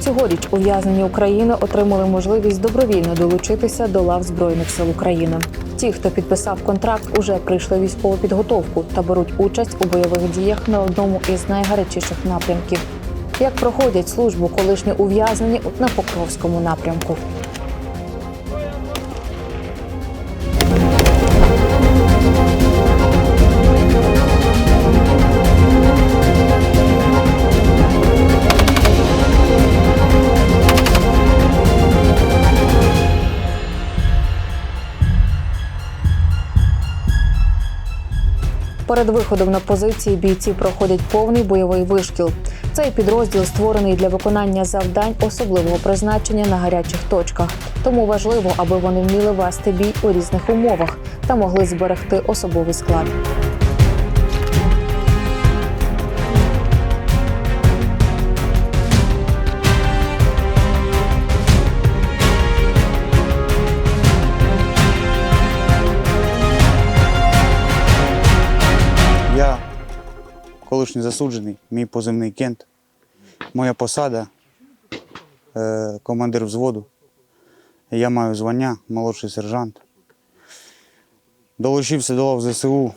Цьогоріч ув'язнені України отримали можливість добровільно долучитися до лав Збройних сил України. Ті, хто підписав контракт, уже прийшли військову підготовку та беруть участь у бойових діях на одному із найгарячіших напрямків. Як проходять службу колишні ув'язнені на Покровському напрямку? Перед виходом на позиції бійці проходять повний бойовий вишкіл. Цей підрозділ створений для виконання завдань особливого призначення на гарячих точках. Тому важливо, аби вони вміли вести бій у різних умовах та могли зберегти особовий склад. Колишній засуджений, мій позивний Кент. Моя посада е, командир взводу. Я маю звання молодший сержант. Долучився до лав ЗСУ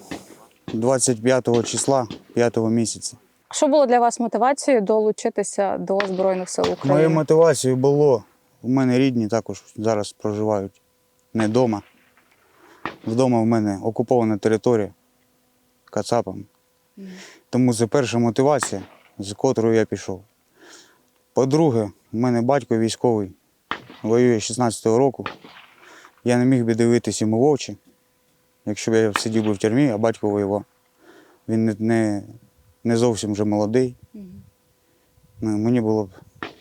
25 числа 5 місяця. Що було для вас мотивацією долучитися до збройних сил України? Моєю мотивацією було, у мене рідні також зараз проживають не вдома. Вдома в мене окупована територія кацапами. Тому це перша мотивація, з котрою я пішов. По-друге, в мене батько військовий, воює 16-го року. Я не міг би дивитися йому в очі, якщо б я сидів би в тюрмі, а батько воював. Він не, не, не зовсім вже молодий. Ну, мені було б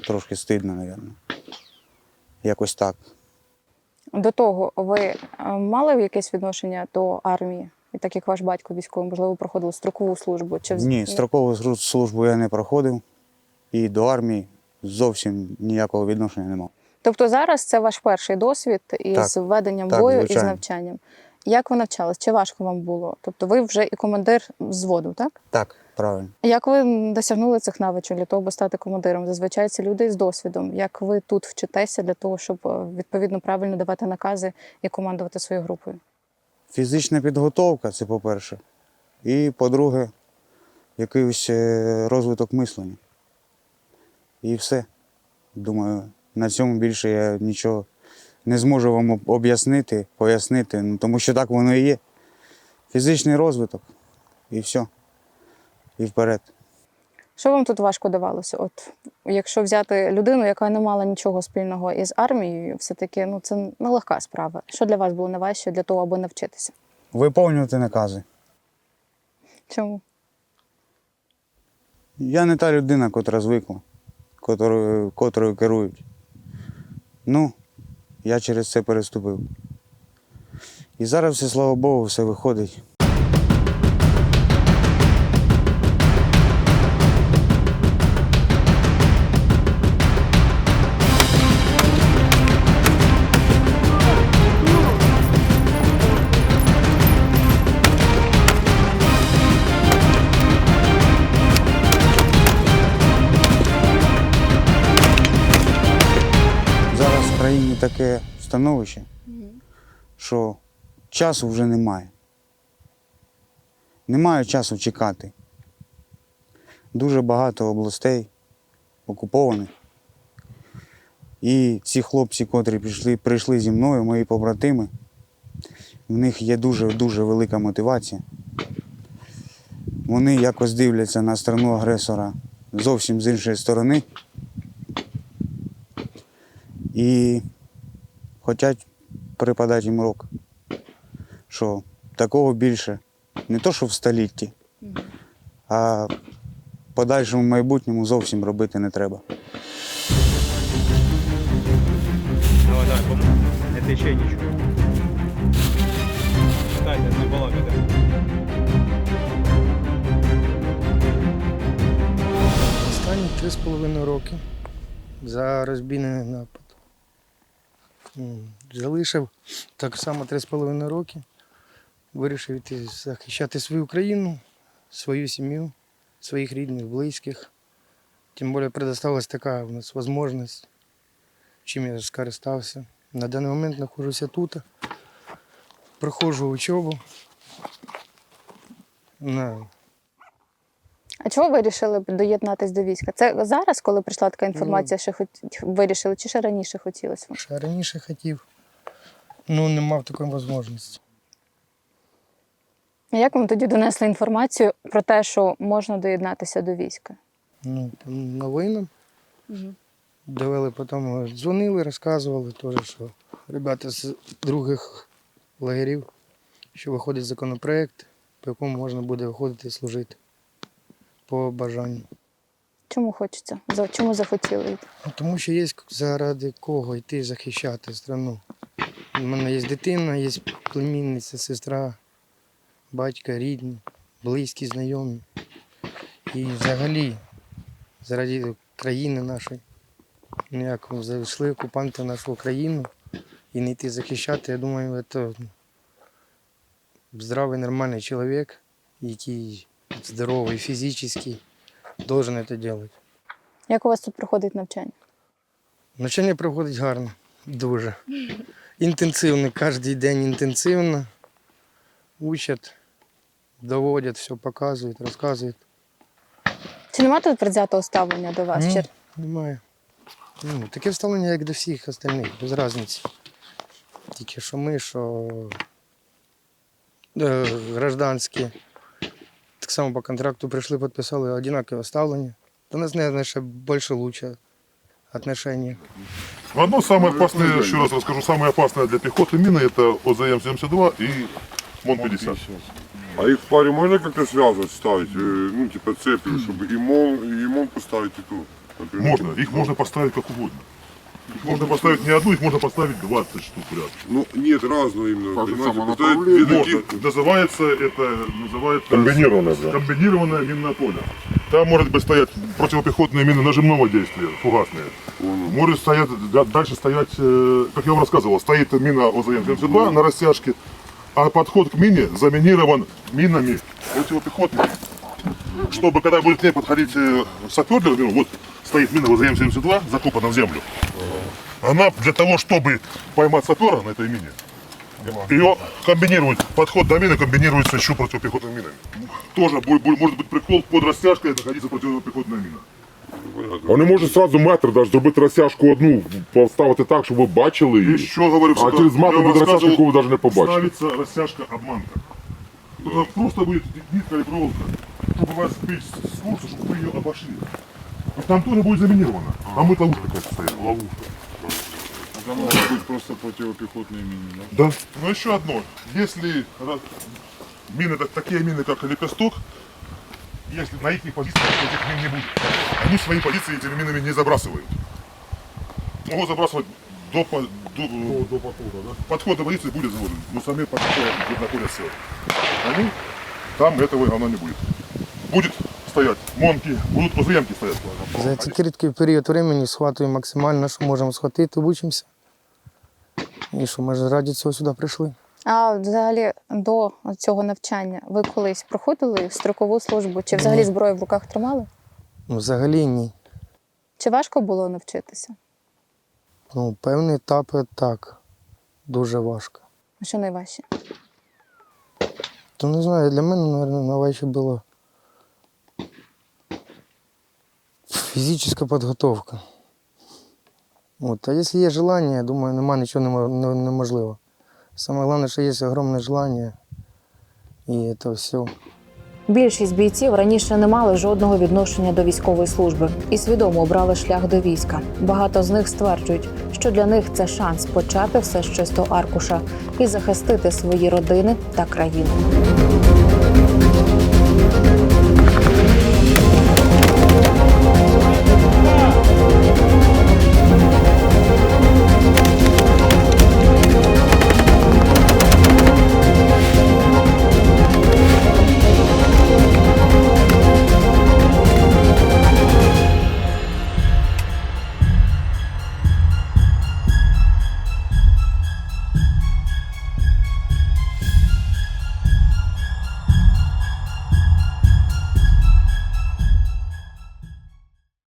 трошки стидно, мабуть. Якось так. До того ви е, мали якесь відношення до армії? І так як ваш батько військовий, можливо, проходили строкову службу? Чи Ні, строкову службу я не проходив і до армії зовсім ніякого відношення не мав. Тобто зараз це ваш перший досвід із Так. введенням Так, бою і з навчанням. Як ви навчались? Чи важко вам було? Тобто ви вже і командир взводу, так? Так, правильно. Як ви досягнули цих навичок для того, аби стати командиром? Зазвичай це люди з досвідом. Як ви тут вчитеся для того, щоб е, відповідно правильно давати накази і командувати своєю групою? Фізична підготовка це по-перше. І по-друге, якийсь е, розвиток мислення. І все. Думаю, на цьому більше я нічого не зможу вам об'яснити, пояснити, ну, тому що так воно і є. Фізичний розвиток і все. І вперед. Що вам тут важко давалося? От якщо взяти людину, яка не мала нічого спільного із армією, все-таки ну це нелегка справа. Що для вас було найважче для того, аби навчитися? Виповнювати накази. Чому? Я не та людина, котра звикла, котрою, котрою керують. Ну, я через це переступив. І зараз все, слава Богу, все виходить. Країні таке становище, що часу вже немає. Немає часу чекати. Дуже багато областей окупованих. І ці хлопці, котрі прийшли, прийшли зі мною, мої побратими, в них є дуже-дуже велика мотивація. Вони якось дивляться на страну агресора зовсім з іншої сторони. І хочуть преподати їм урок, що такого більше не то, що в столітті, а в подальшому майбутньому зовсім робити не треба. Пом- Не тече нічого. Не. Останні три з половиною роки за розбійний напад. Залишив так само три з половиною роки. Вирішив йти захищати свою країну, свою сім'ю, своїх рідних, близьких. Тим більше предоставилась така у нас можливість, чим я скористався. На даний момент знаходжуся тут, проходжу учебу. На А чого ви вирішили доєднатись до війська? Це зараз, коли прийшла така інформація, що хоч вирішили, чи ще раніше хотілося вам? Ще раніше хотів, ну не мав такої можливості. А Як вам тоді донесли інформацію про те, що можна доєднатися до війська? Ну, новинам. Довели потім, е, дзвонили, розказували теж, що ребята з других лагерів, що виходить законопроект, по якому можна буде виходити і служити по бажанню. Чому хочеться? За чому захотіли йти? Ну, Тому що є заради кого йти захищати страну. У мене є дитина, є племінниця, сестра, батька, рідні, близькі, знайомі. І взагалі, заради країни нашої, ніяк зайшли окупанти в нашу країну і не йти захищати, я думаю, це здравий, нормальний чоловік, який здоровий, фізично, должен це робити. Як у вас тут проходить навчання? Навчання проходить гарно, дуже. Інтенсивно, кожен день інтенсивно. Учать, доводять, все показують, розказують. Чи немає тут предвзятого ставлення до вас? Ні, Чи немає. Ну, таке вставлення, як до всіх остальних, без різниці. Тільки що ми, що е, гражданські Так само по контракту прийшли, підписали однакове ставлення. До нас, наверное, ще більше лучше отношення. Ну, Одно самое опасное, еще раз расскажу, самое опасное для пехоты мины это ОЗМ-72 и МОН-50. А их в паре можно как-то связывать, ставить? э, Ну, типа цепью, чтобы и мол, и мол поставить и ту? например? Можно, их можно поставить как угодно. Их можно поставить не одну, их можно поставить 20 штук рядом. Ну, нет, разную именно. Как же понимаете, поставить две Можно. Называется это называется Комбинированное, да. комбинированное минное поле. Там может быть стоять противопехотные мины нажимного действия, фугасные. Может стоять, да- дальше стоять, э, как я вам рассказывал, стоит мина ОЗМ-72 на растяжке, а подход к мине заминирован минами противопехотными. Чтобы когда будет к ней подходить э, сапер для мину, вот стоит мина ОЗМ-72, закопана в землю. Она для того, чтобы поймать сапера на этой мине, ее комбинируют, подход до мины комбинируется еще противопехотными минами. Тоже будет, будет- может быть прикол под растяжкой находиться противопехотная мина. Вони можуть сразу метр даже зробити розтяжку одну, поставити так, щоб ви бачили її. Еще говорю, А через я метр вам буде розтяжка, рассказывал, яку ви навіть не побачите. ставится растяжка обманка. Туда просто будет нитка или проволока, чтобы вас сбить с курса, чтобы вы ее обошли. И там тоже будет заминировано. Там будет ловушка какая-то стоять. Ловушка. Это могут быть просто противопехотные мины, да? Да. Но еще одно. Если ра- мины, так- такие мины, как лепесток, если на их позициях этих мин не будет, они свои позиции этими минами не забрасывают. Могут забрасывать до, по- до, до подхода, да? Подход до позиции будет заводен, но сами подходы где находятся. Они, там этого говна не будет. Будет стоять монки, будут озремки стоять. За цей короткий період времени схватуємо максимально, що можемо схватити, учимося. І що ми ж раді цього сюди прийшли. а взагалі до цього навчання ви колись проходили строкову службу? Чи взагалі Ні. зброю в руках тримали? Ну, взагалі ні. Чи важко було навчитися? Ну, певні етапи так. Дуже важко. А Що найважче? То не знаю, для мене, мабуть, найважче було фізична підготовка. От. А якщо є бажання, я думаю, нема нічого немо- не- неможливого. Саме головне, що є огромне бажання. І це все. Більшість бійців раніше не мали жодного відношення до військової служби і свідомо обрали шлях до війська. Багато з них стверджують, що для них це шанс почати все з чистого аркуша і захистити свої родини та країну.